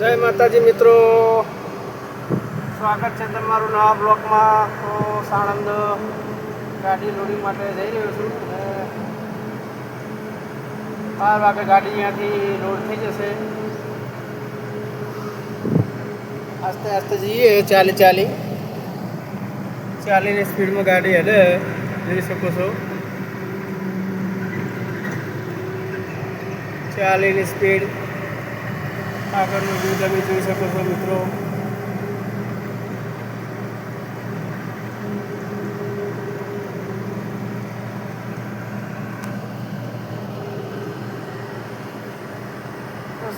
જય માતાજી મિત્રો. સ્વાગત છે તમારું નવા બ્લોકમાં તો સાણંદ ગાડી લોડિંગ માટે જઈ રહ્યો છું અને બાર વાગે ગાડી અહીંયાથી લોડ થઈ જશે. આસ્તે આસ્તે જઈએ, ચાલી ચાલી. ચાલીની સ્પીડમાં ગાડી હલે જઈ શકો છો. ચાલીની સ્પીડ આગળનું વ્યૂ તમે જોઈ શકો છો મિત્રો.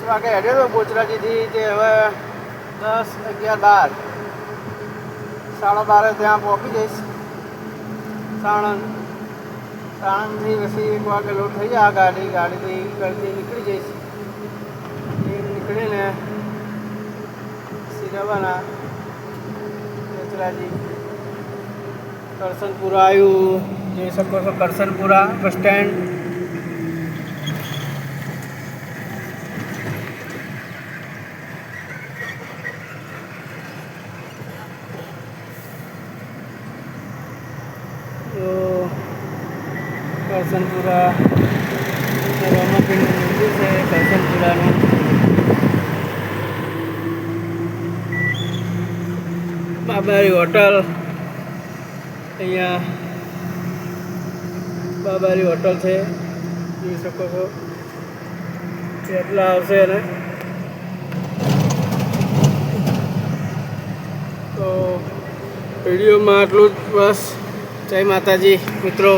વાગે હેડ્યો તો બોચરાજીથી તે હવે દસ અગિયાર બાર? સાડા બારે ત્યાં પહોંચી જઈશ. સાણંદ. સાણંદથી પછી એક વાગે લોટ થઈ આ ગાડી, ગાડીથી ઘરથી સિરાવાના બોચરાજી કરસનપુરા આવ્યું જે શકો છો કરસનપુરા બસ સ્ટેન્ડ. કરસનપુરા રામાપીરનું મંદિર બાબારી હોટલ. અહીંયા બાબારી હોટલ છે. જોઈ શકો છો. કેટલા આવશે ને તો વિડીયોમાં આટલું જ. બસ. જય માતાજી, મિત્રો.